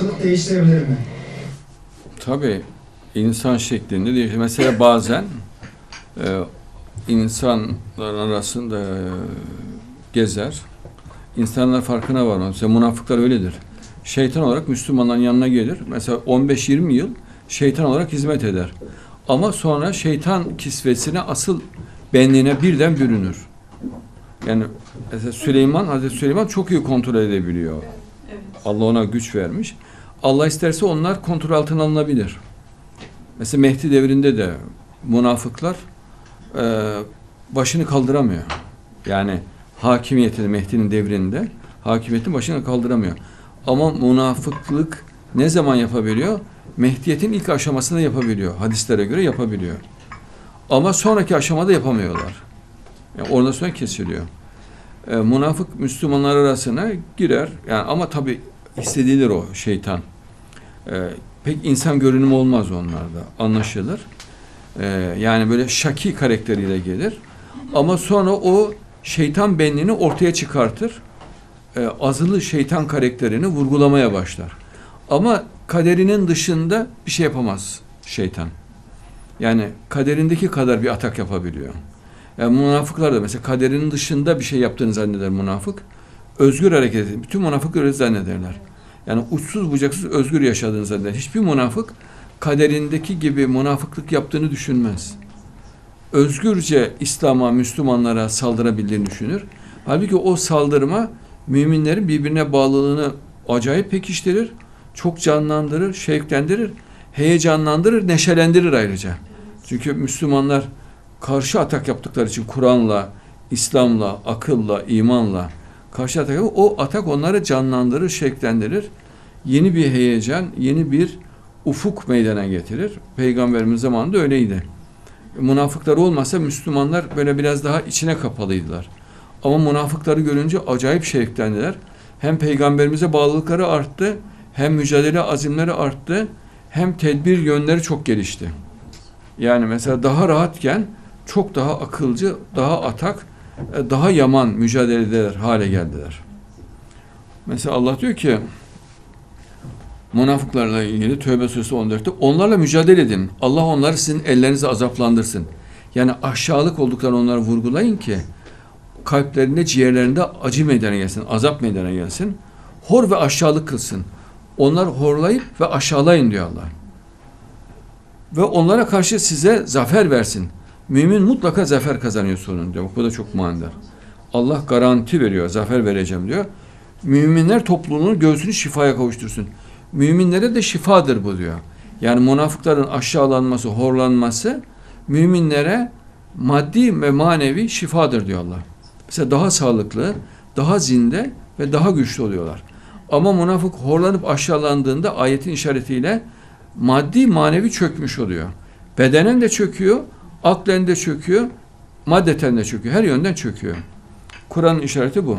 çok değiştirebilir mi? Tabii insan şeklinde değil. Mesela bazen e, insanlar arasında e, gezer. İnsanlar farkına varmaz. Mesela münafıklar öyledir. Şeytan olarak Müslümanların yanına gelir. Mesela 15-20 yıl şeytan olarak hizmet eder. Ama sonra şeytan kisvesine asıl benliğine birden bürünür. Yani mesela Süleyman, Hazreti Süleyman çok iyi kontrol edebiliyor. Allah ona güç vermiş. Allah isterse onlar kontrol altına alınabilir. Mesela Mehdi devrinde de münafıklar e, başını kaldıramıyor. Yani hakimiyetini Mehdi'nin devrinde hakimiyetin başını kaldıramıyor. Ama münafıklık ne zaman yapabiliyor? Mehdiyetin ilk aşamasında yapabiliyor. Hadislere göre yapabiliyor. Ama sonraki aşamada yapamıyorlar. Yani orada sonra kesiliyor. E, münafık Müslümanlar arasına girer. Yani ama tabi hissedilir o şeytan. E, pek insan görünümü olmaz onlarda. Anlaşılır. E, yani böyle şaki karakteriyle gelir. Ama sonra o şeytan benliğini ortaya çıkartır. E, azılı şeytan karakterini vurgulamaya başlar. Ama kaderinin dışında bir şey yapamaz şeytan. Yani kaderindeki kadar bir atak yapabiliyor. Yani münafıklar da mesela kaderinin dışında bir şey yaptığını zanneder münafık. Özgür hareket ediyor. Bütün münafıklar öyle zannederler. Yani uçsuz bucaksız özgür yaşadığını zanneder. Hiçbir münafık kaderindeki gibi münafıklık yaptığını düşünmez. Özgürce İslam'a, Müslümanlara saldırabildiğini düşünür. Halbuki o saldırma müminlerin birbirine bağlılığını acayip pekiştirir, çok canlandırır, şevklendirir, heyecanlandırır, neşelendirir ayrıca. Çünkü Müslümanlar karşı atak yaptıkları için Kur'an'la, İslam'la, akılla, imanla karşı atak yapıyor. O atak onları canlandırır, şeklendirir. Yeni bir heyecan, yeni bir ufuk meydana getirir. Peygamberimiz zamanında öyleydi. Münafıklar olmasa Müslümanlar böyle biraz daha içine kapalıydılar. Ama münafıkları görünce acayip şevklendiler. Hem peygamberimize bağlılıkları arttı, hem mücadele azimleri arttı, hem tedbir yönleri çok gelişti. Yani mesela daha rahatken çok daha akılcı, daha atak, e, daha yaman mücadeleler hale geldiler. Mesela Allah diyor ki münafıklarla ilgili Tövbe Suresi 14'te onlarla mücadele edin. Allah onları sizin ellerinize azaplandırsın. Yani aşağılık olduklarını onları vurgulayın ki kalplerinde, ciğerlerinde acı meydana gelsin, azap meydana gelsin. Hor ve aşağılık kılsın. Onlar horlayıp ve aşağılayın diyor Allah. Ve onlara karşı size zafer versin. Mümin mutlaka zafer kazanıyor sonunda. Bu da çok manidar. Allah garanti veriyor, zafer vereceğim diyor. Müminler topluluğunun göğsünü şifaya kavuştursun. Müminlere de şifadır bu diyor. Yani münafıkların aşağılanması, horlanması müminlere maddi ve manevi şifadır diyor Allah. Mesela daha sağlıklı, daha zinde ve daha güçlü oluyorlar. Ama münafık horlanıp aşağılandığında ayetin işaretiyle maddi manevi çökmüş oluyor. Bedenen de çöküyor, aklen de çöküyor, maddeten de çöküyor. Her yönden çöküyor. Kur'an'ın işareti bu.